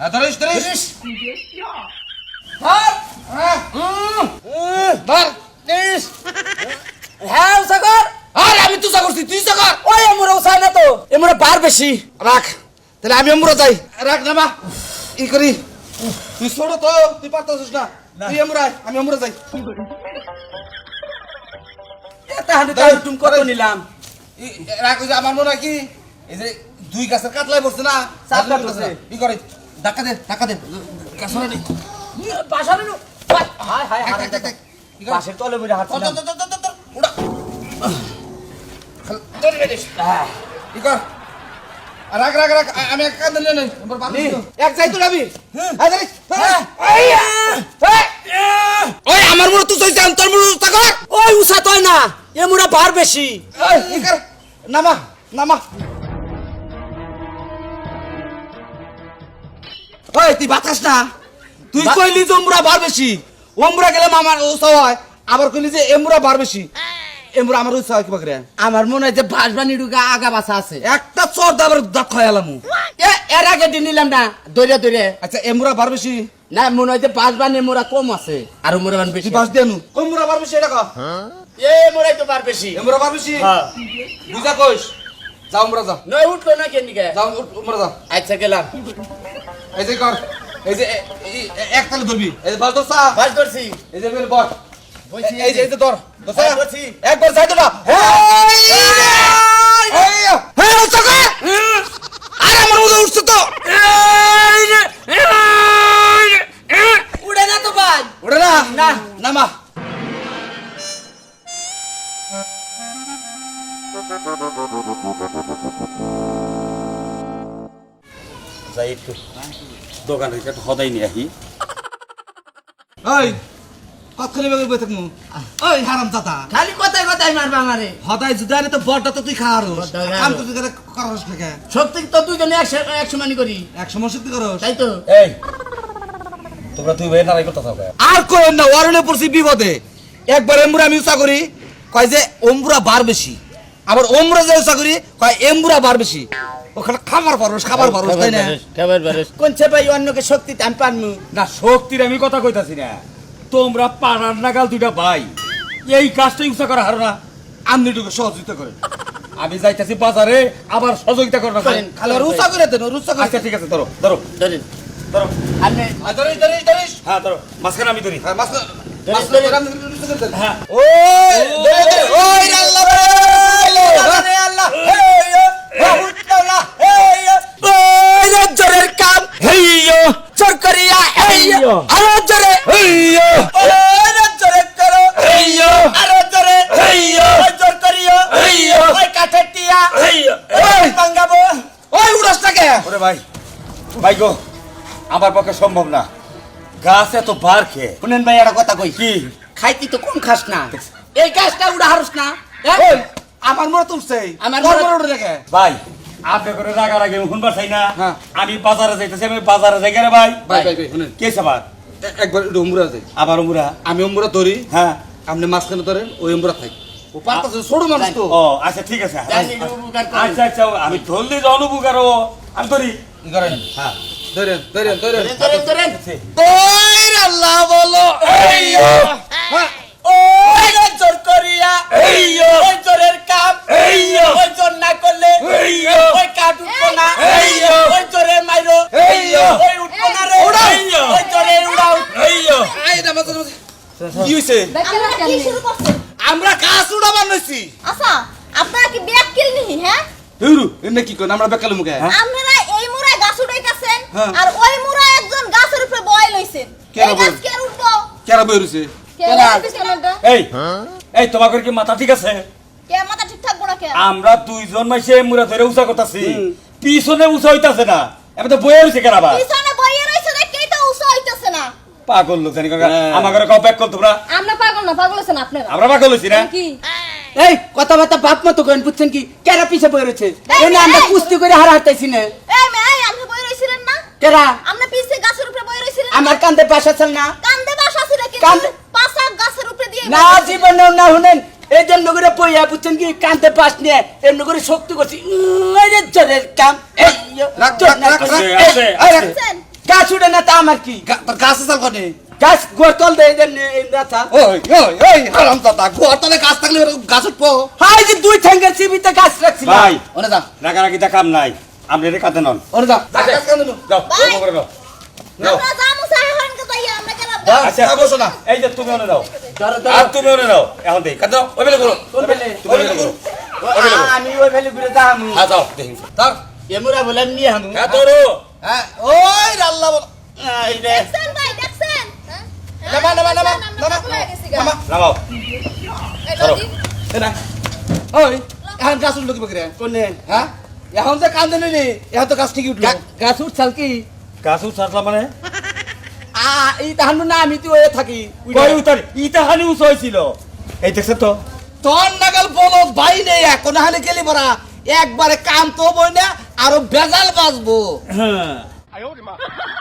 ধরিস ধরিস ধর ধর তিরিশ হ্যাঁ কর আরে আমি যা করছিস তুই কর ওই এমরা উষাই না তো এমরা বার বেশি রাখ তাহলে আমি এমরা যাই রাখ না মা ই করি তুই ছোট তো তুই পারতাছিস না তুই আয়, আমি এমরা যাই এটা হাঁটু টুম কত নিলাম রাখ আমার মনে হয় কি এই যে দুই গাছের কাতলায় বসছে না চাপ কাটতেছে। ই করে ধাক্কা দে ধাক্কা দে। পাশারে নো। দেখ। ই কর। পাশের তলে বইরা ধর, উড়া। খাল- ধরে বেরিস। ই কর। আর রাখ রাখ রাখ আমি এক কাঁধে নিয়ে নেই। এক যাই তুই আমি। হ্যাঁ। হ্যাঁ। ওই আমার মনে তুই চলছে তোর তা কর ওই উষা তয় না। এমরা বার বেশি। ওই ই কর? নামা নামা। ওই তুই বাতাস না। তুই কইলি যে ওমরা বার বেশি। ওমরা গেলে আমার উৎসাহ হয়। আবার কইলি যে এমরা বার বেশি। এমরা আমার উৎসাহ হয় কিবা করে আমার মনে হয় যে ভাসবানি ডুগা আগা বাসা আছে। একটা চর দাবার দাঁত খাই এলাম এ এর আগে দিন নিলাম না দৌড়ে দৌড়ে আচ্ছা এমরা বার বেশি? না মনে হয় যে ভাসবানি মোরা কম আছে আর মোরা বান বেশি বাস দেনু এমরা বার বেশি এটা কহ এ মোরাই তো বার বেশি। এমরা বার বেশি? হ্যাঁ। বুঝা কইস? যাও আমরা যাও। নয় উঠল না কেন যাও উমরা যাও। আচ্ছা গেলাম। এই যে কর এই যে এক তালে ধরবি। এই যে বাস দোসা বাস ধরছি। এই যে বের বল বলছি। এই যে এই যে ধর। দোসা হ্যাঁ, বলছি। একবার সাইড না হ্যাঁ। উঠছে কর আরে আমার মধ্যে উঠছে তো। উড়ে না তো ভাই ওরে না? না। নামা। যাই একটু দোকান থেকে একটু হদাই নিয়ে আহি ওই কতখানি বেগে বই থাকমু? ওই হারাম জাতা খালি কথায় কথায় মারবা আমারে। হদাই জুদারে তো বড়টা তো তুই খাওয়ারো। কাম করস না তো মানি করি। এক করস? তাই তো। এই তোমরা তুই ভাই নারাই করতে থাকো আর করেন না পড়ছি বিপদে। একবার এমবুরা আমি উচা করি কয় যে অম্বুরা বার বেশি। আবার ওমরা যে উচা করি কয় এমবুরা বার বেশি। ওখানে খাবার পারস খাবার পারস তাই না? খাবার বারস কোনছে ভাই অন্যকে শক্তি আমি পারমু না শক্তির আমি কথা কইতাছি না। তোমরা পাড়ার নাগাল দুইটা ভাই এই কাজটাই উৎসাহ করা হারো না। আমনিটুকু সহযোগিতা করেন। আমি যাইতাছি বাজারে আবার সহযোগিতা করেন। খালি উচা করে দেন উচা করে আচ্ছা ঠিক আছে ধরো ধরো। ধরেন। ধরো। আপনি আর ধরিস ধরিস ধরিস হ্যাঁ ধরো মাঝখানে আমি ধরি। হ্যাঁ আমি দেন। হ্যাঁ। ওই ওই রে আল্লাহ আরও জোরে। হেইয়ো। জোরে করো। আরও জোরে। হেইয়ো। ওই জোর করিও। ওই কাঠের টিয়া। হেইয়ো। ওই। ভাঙাবো। না কে ওরে ভাই ভাই গো আমার পক্ষে সম্ভব না। গাছ এত বার খেয়ে। শুনেন ভাই একটা কথা কই। কি? খাইতি তো কম খাস না? এই গাছটা উড়া হারস না? আমার মনে তুলছে আমার মনে- দেখে। ভাই আপনি করে রাগার আগে শুনবার চাই না হ্যাঁ। আমি বাজারে যাইতেছি আমি বাজারে যাই রে ভাই ভাই ভাই শুনেন কে আবার এ- একবার উমরা যাই আবার মুরা আমি উমরা ধরি হ্যাঁ আপনি মাঝখানে ধরেন ওই উমরা থাক ও পারতাছে ছোট মানুষ তো ও আচ্ছা ঠিক আছে জানি। আচ্ছা আচ্ছা আমি ধরলি অনুপকার ও আমি ধরি করেন হ্যাঁ ধরেন ধরেন ধরেন ধরেন ধরেন আল্লাহ বলো এইয়ো হ্যাঁ ওই রে জোর করিয়া এইয়ো ওই জোরের কাম এইয়ো ওই জোর না করলে এইয়ো ওই কাঠ উঠবো না এইয়ো ওই জোরে মাইরো এইয়ো ওই উঠবো না রে উড়াও। এইয়ো ওই জোরে উড়াও এইয়ো এই না মাঝে মাঝে কি হইছে? কি শুরু করছেন আমরা গাছ উড়াবার নইছি। আচ্ছা আপনারা কি ব্যাগ হ্যাঁ? এনে কি কোন আমরা বেকালে মুখে? আপনারা এই মুরায় গাছ হ্যাঁ। আর ওই মুরায় একজন গাছের উপরে বয় লইছেন। এই গাছ কে উঠবো? কেরা বই রইছে? এই এই তোমাকে কি মাথা ঠিক আছে? কে মাথা ঠিক থাকব না কে? আমরা দুইজন মাইসে মুরা ধরে উঁচা করতেছি। পিছনে উঁচা হইতাছে না। এবার তো কেন আবার? পিছনে বইয়ে রইছে দেখেই তো উৎসাহ হইতাছে না পাগল লোক জানি কাকা হ্যাঁ। আমার ঘরে কাউ ব্যাক তোমরা। আমরা পাগল না পাগল আছেন আপনারা। আমরা পাগল হইছি না? কি? এই কথাবার্তা বাপ মতো করেন বুঝছেন কি? কেরা পিছে বয়ে রয়েছে? এই, এই না আমরা কুস্তি করে হারা হারতেছি না। এই মে এই আপনি বই রইছিলেন না? কেরা? আপনি পিছে গাছের উপরে বই রইছিলেন আমার কান্দে পাশা চাল না? কান্দে বাসা ছিল কিন্তু কান্দে- পাশা গাছের উপরে দিয়ে না জীবনে না শুনেন এই যে করে পইয়া বুঝছেন কি? কান্দে পাশ নিয়ে এমনি করে শক্তি করছি। এই যে জোরের কাম। এই রাখ, রাখ, রাখ, রাখ। গাছ উঠে না তা আমার কি? তোর গাছ চাল কনে? গাছ গোতল দেয় এই রাতা ওই ওই ওই হারাম দাদা গোয়ার তলে গাছ থাকলে গাছ উঠবো। হাই যে দুই ঠ্যাঙ্গের চিবিতে গাছ রাখছিলাম। ভাই ওরে যা। রাগারাগিটা কাম নাই। আপনি রে কাঁদে নন। ওরে যা। যা, গাছ কান্দে নো। যাও করে নাও নাও আমরা যামু সাহে হন কে তাই আমরা গেলাম। যা, আচ্ছা যা, বসো না। এই যে তুমি ওনে দাও ধরো আর তুমি ওনে দাও এখন দেই কাঁদো ওই বেলে করো। বেলে? ওই বেলে করো। বেলে আমি ওই ভেলি ঘুরে দাম হ্যাঁ যাও দেখি। ধর এমুরা বলে নিয়ে হামু হ্যাঁ তোরো হ্যাঁ ওই আল্লাহ বল এই রে। দেখছেন ভাই দেখছেন? হ্যাঁ? নামা, নামা, নামা, নামা। পাগল গেছি গা। নামা। নামাও। ধরো। না। ওই এখন গাছ উঠল কি বকরে কোনে? হ্যাঁ? এখন যে এখন তো গাছ ঠিকই উঠল। গাছ উঠছাল কি? গাছ মানে? আ এই তাহানু না আমি তো এ থাকি। কই উতার ইটা হানি উঁচু হয়েছিল এই দেখছে তো? তোর নাগাল বলো ভাই নেই এখন হালে গেলি বড়া। একবারে কাম তো বই না আরও বেজাল বাজবো। হ্যাঁ।